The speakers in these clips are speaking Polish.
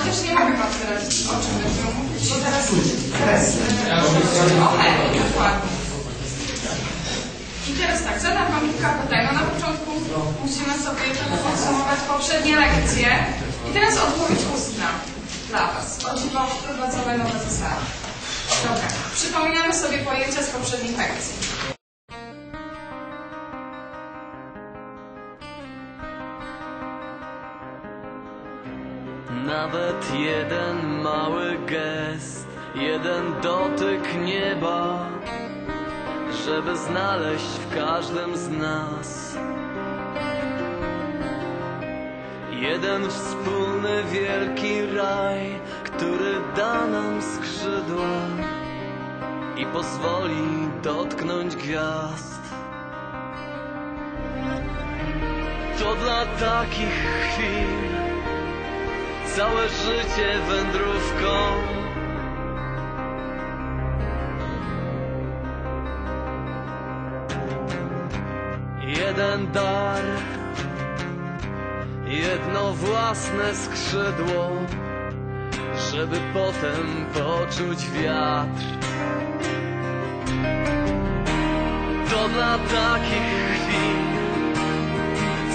Chociaż nie mogę wam teraz o czym będziemy mówić, bo teraz... teraz Okej, dokładnie. I teraz tak, zadam wam kilka pytań. No na początku musimy sobie trochę podsumować poprzednie lekcje. I teraz odpowiedź ustna dla was. O dziwo wprowadzone nowe zasady. Dobra, przypominamy sobie pojęcia z poprzednich lekcji. Nawet jeden mały gest, jeden dotyk nieba, żeby znaleźć w każdym z nas jeden wspólny wielki raj, który da nam skrzydła i pozwoli dotknąć gwiazd. To dla takich chwil całe życie wędrówką. Jeden dar, jedno własne skrzydło, żeby potem poczuć wiatr. To dla takich chwil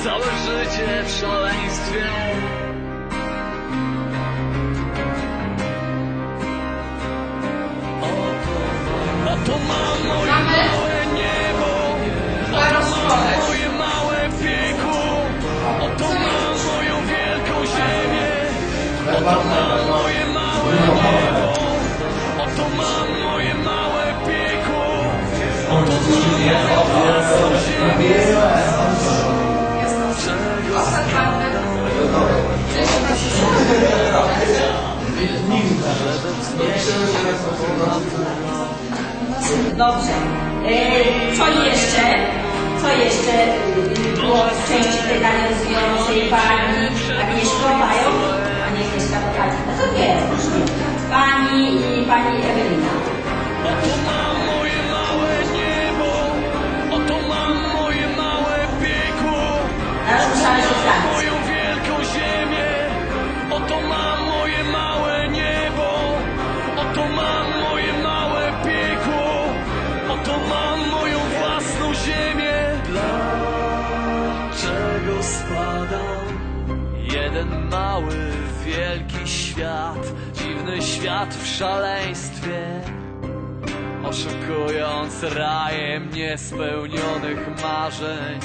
całe życie w szaleństwie. Mam moje małe piekło. Dobrze. E, Co jeszcze? Co jeszcze y, było w części pytań rozwijającej pani Agnieszko mają? Pani Agnieszka prowadzi. No to wie. Pani i pani Ewelina. Spadam? Jeden mały, wielki świat, dziwny świat w szaleństwie. Oszukując rajem niespełnionych marzeń.